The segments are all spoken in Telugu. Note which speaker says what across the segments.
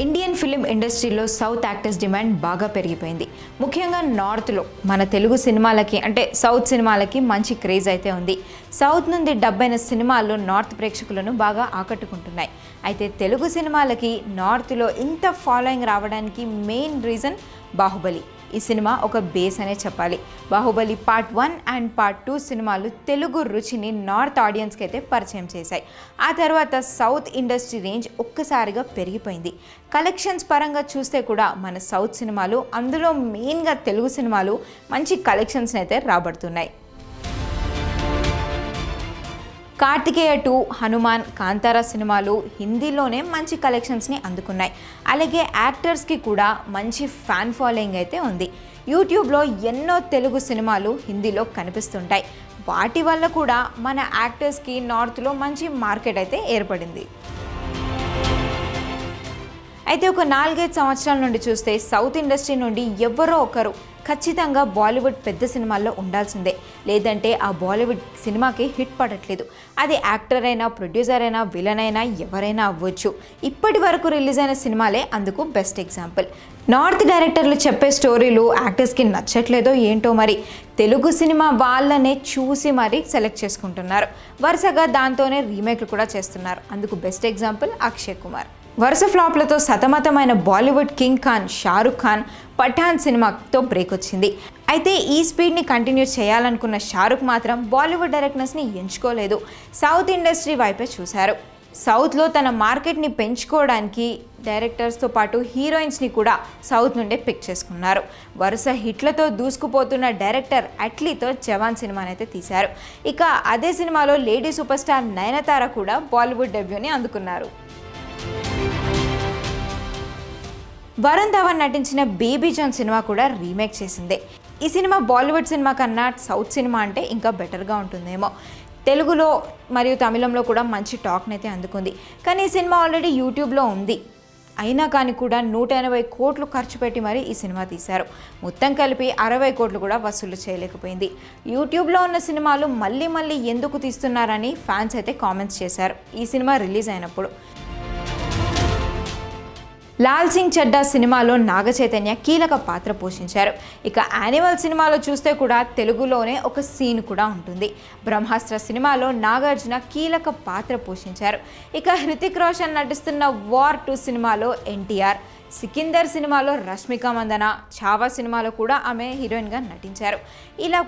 Speaker 1: ఇండియన్ ఫిలిం ఇండస్ట్రీలో సౌత్ యాక్టర్స్ డిమాండ్ బాగా పెరిగిపోయింది. ముఖ్యంగా నార్త్లో మన తెలుగు సినిమాలకి అంటే సౌత్ సినిమాలకి మంచి క్రేజ్ అయితే ఉంది. సౌత్ నుండి డబ్బైన సినిమాలు నార్త్ ప్రేక్షకులను బాగా ఆకట్టుకుంటున్నాయి. అయితే తెలుగు సినిమాలకి నార్త్లో ఇంత ఫాలోయింగ్ రావడానికి మెయిన్ రీజన్ బాహుబలి. ఈ సినిమా ఒక బేస్ అనే చెప్పాలి. Baahubali part one and part two సినిమాలు తెలుగు రుచిని నార్త్ ఆడియన్స్కి అయితే పరిచయం చేశాయి. ఆ తర్వాత సౌత్ ఇండస్ట్రీ రేంజ్ ఒక్కసారిగా పెరిగిపోయింది. కలెక్షన్స్ పరంగా చూస్తే కూడా మన సౌత్ సినిమాలు అందులో మెయిన్గా తెలుగు సినిమాలు మంచి కలెక్షన్స్ని అయితే రాబడుతున్నాయి. కార్తికేయ టూ హనుమాన్ కాంతారా సినిమాలు హిందీలోనే మంచి కలెక్షన్స్ని అందుకున్నాయి. అలాగే యాక్టర్స్కి కూడా మంచి ఫ్యాన్ ఫాలోయింగ్ అయితే ఉంది. యూట్యూబ్లో ఎన్నో తెలుగు సినిమాలు హిందీలో కనిపిస్తుంటాయి. వాటి వల్ల కూడా మన యాక్టర్స్కి నార్త్లో మంచి మార్కెట్ అయితే ఏర్పడింది. అయితే ఒక నాలుగైదు సంవత్సరాల నుండి చూస్తే సౌత్ ఇండస్ట్రీ నుండి ఎవరో ఒకరు ఖచ్చితంగా బాలీవుడ్ పెద్ద సినిమాల్లో ఉండాల్సిందే. లేదంటే ఆ బాలీవుడ్ సినిమాకి హిట్ పడట్లేదు. అది యాక్టర్ అయినా ప్రొడ్యూసర్ అయినా విలన్ అయినా ఎవరైనా అవ్వచ్చు. ఇప్పటి వరకు రిలీజ్ అయిన సినిమాలే అందుకు బెస్ట్ ఎగ్జాంపుల్. నార్త్ డైరెక్టర్లు చెప్పే స్టోరీలు యాక్టర్స్కి నచ్చట్లేదో ఏంటో మరి తెలుగు సినిమా వాళ్ళనే చూసి మరీ సెలెక్ట్ చేసుకుంటున్నారు. వరుసగా దాంతోనే రీమేక్లు కూడా చేస్తున్నారు. అందుకు బెస్ట్ ఎగ్జాంపుల్ అక్షయ్ కుమార్. వరుస ఫ్లాప్లతో సతమతమైన బాలీవుడ్ కింగ్ ఖాన్ షారుఖ్ ఖాన్ పఠాన్ సినిమాతో బ్రేక్ వచ్చింది అయితే ఈ స్పీడ్ని కంటిన్యూ చేయాలనుకున్న షారుఖ్ మాత్రం బాలీవుడ్ డైరెక్టర్స్ని ఎంచుకోలేదు. సౌత్ ఇండస్ట్రీ వైపే చూశారు. సౌత్లో తన మార్కెట్ని పెంచుకోవడానికి డైరెక్టర్స్తో పాటు హీరోయిన్స్ని కూడా సౌత్ నుండే పిక్ చేసుకున్నారు. వరుస హిట్లతో దూసుకుపోతున్న డైరెక్టర్ అట్లీతో జవాన్ సినిమానైతే తీశారు. ఇక అదే సినిమాలో లేడీ సూపర్ స్టార్ నయనతార కూడా బాలీవుడ్ డెబ్యూని అందుకున్నారు. వరుణ్ ధవన్ నటించిన బేబీ జాన్ సినిమా కూడా రీమేక్ చేసిందే. ఈ సినిమా బాలీవుడ్ సినిమా కన్నా సౌత్ సినిమా అంటే ఇంకా బెటర్గా ఉంటుందేమో. తెలుగులో మరియు తమిళంలో కూడా మంచి టాక్ని అయితే అందుకుంది. కానీ ఈ సినిమా ఆల్రెడీ యూట్యూబ్లో ఉంది. అయినా కానీ కూడా నూట ఎనభై కోట్లు ఖర్చు పెట్టి మరీ ఈ సినిమా తీశారు. మొత్తం కలిపి అరవై కోట్లు కూడా వసూలు చేయలేకపోయింది. యూట్యూబ్లో ఉన్న సినిమాలు మళ్ళీ మళ్ళీ ఎందుకు తీస్తున్నారని ఫ్యాన్స్ అయితే కామెంట్స్ చేశారు. ఈ సినిమా రిలీజ్ అయినప్పుడు. లాల్ సింగ్ చెడ్డా సినిమాలో నాగ చైతన్య కీలక పాత్ర పోషించారు. ఇక యానిమల్ సినిమాలో చూస్తే కూడా తెలుగులోనే ఒక సీన్ కూడా ఉంటుంది. బ్రహ్మాస్త్ర సినిమాలో నాగార్జున కీలక పాత్ర పోషించారు. ఇక హృతిక్ రోషన్ నటిస్తున్న వార్ టూ సినిమాలో ఎన్టీఆర్ సికిందర్ సినిమాలో రష్మిక మందన చావా సినిమాలో కూడా ఆమె హీరోయిన్గా నటించారు. ఇలా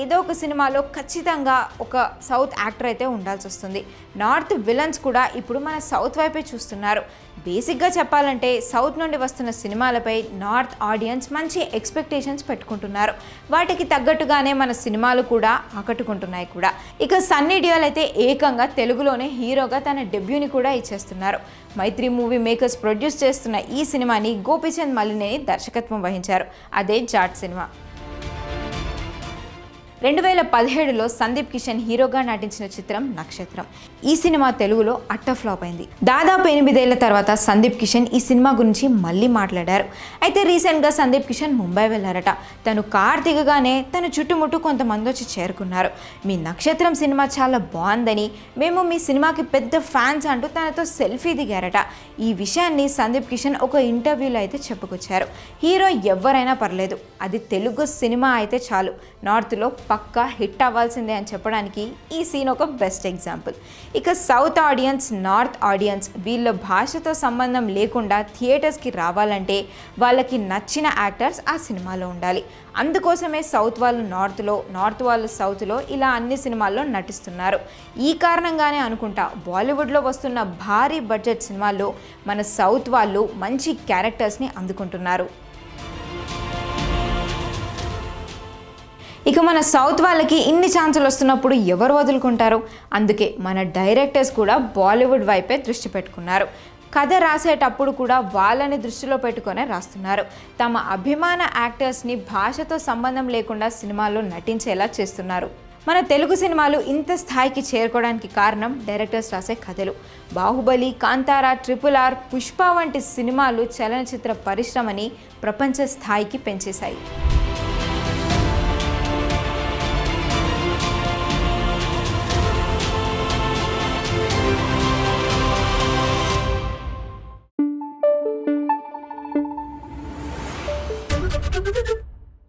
Speaker 1: ఏదో ఒక సినిమాలో ఖచ్చితంగా ఒక సౌత్ యాక్టర్ అయితే ఉండాల్సి వస్తుంది. నార్త్ విలన్స్ కూడా ఇప్పుడు మన సౌత్ వైపే చూస్తున్నారు. బేసిక్గా చెప్పాలంటే సౌత్ నుండి వస్తున్న సినిమాలపై నార్త్ ఆడియన్స్ మంచి ఎక్స్పెక్టేషన్స్ పెట్టుకుంటున్నారు. వాటికి తగ్గట్టుగానే మన సినిమాలు కూడా ఆకట్టుకుంటున్నాయి కూడా. ఇక సన్నీ డియోల్ అయితే ఏకంగా తెలుగులోనే హీరోగా తన డెబ్యూని కూడా ఇచ్చేస్తున్నారు. మైత్రి మూవీ మేకర్స్ ప్రొడ్యూస్ చేస్తున్న ఈ సినిమాని గోపీచంద్ మలినేని దర్శకత్వం వహించారు. అదే జాట్ సినిమా. రెండు వేల పదిహేడులో సందీప్ కిషన్ హీరోగా నటించిన చిత్రం నక్షత్రం. ఈ సినిమా తెలుగులో అట్ట ఫ్లాప్ అయింది. దాదాపు ఎనిమిదేళ్ళ తర్వాత సందీప్ కిషన్ ఈ సినిమా గురించి మళ్ళీ మాట్లాడారు. అయితే రీసెంట్గా సందీప్ కిషన్ ముంబై వెళ్ళారట. తను కార్ దిగగానే తన చుట్టుముట్టు కొంతమంది వచ్చి చేరుకున్నారు. మీ నక్షత్రం సినిమా చాలా బాగుందని మేము మీ సినిమాకి పెద్ద ఫ్యాన్స్ అంటూ తనతో సెల్ఫీ దిగారట. ఈ విషయాన్ని సందీప్ కిషన్ ఒక ఇంటర్వ్యూలో అయితే చెప్పుకొచ్చారు. హీరో ఎవరైనా పర్లేదు అది తెలుగు సినిమా అయితే చాలు. నార్త్లో పక్కా హిట్ అవ్వాల్సిందే అని చెప్పడానికి ఈ సీన్ ఒక బెస్ట్ ఎగ్జాంపుల్ ఇక సౌత్ ఆడియన్స్ నార్త్ ఆడియన్స్ వీళ్ళ భాషతో సంబంధం లేకుండా థియేటర్స్కి రావాలంటే వాళ్ళకి నచ్చిన యాక్టర్స్ ఆ సినిమాలో ఉండాలి. అందుకోసమే సౌత్ వాళ్ళు నార్త్లో నార్త్ వాళ్ళు సౌత్లో ఇలా అన్ని సినిమాల్లో నటిస్తున్నారు. ఈ కారణంగానే అనుకుంటా బాలీవుడ్లో వస్తున్న భారీ బడ్జెట్ సినిమాల్లో మన సౌత్ వాళ్ళు మంచి క్యారెక్టర్స్ని అందుకుంటున్నారు. ఇక మన సౌత్ వాళ్ళకి ఇన్ని ఛాన్సులు వస్తున్నప్పుడు ఎవరు వదులుకుంటారు? అందుకే మన డైరెక్టర్స్ కూడా బాలీవుడ్ వైపే దృష్టి పెట్టుకున్నారు. కథ రాసేటప్పుడు కూడా వాళ్ళని దృష్టిలో పెట్టుకొనే రాస్తున్నారు. తమ అభిమాన యాక్టర్స్ని భాషతో సంబంధం లేకుండా సినిమాల్లో నటించేలా చేస్తున్నారు. మన తెలుగు సినిమాలు ఇంత స్థాయికి చేరుకోవడానికి కారణం డైరెక్టర్స్ రాసే కథలు. బాహుబలి కాంతారా ట్రిపుల్ ఆర్ పుష్ప వంటి సినిమాలు చలనచిత్ర పరిశ్రమని ప్రపంచ స్థాయికి పెంచేశాయి.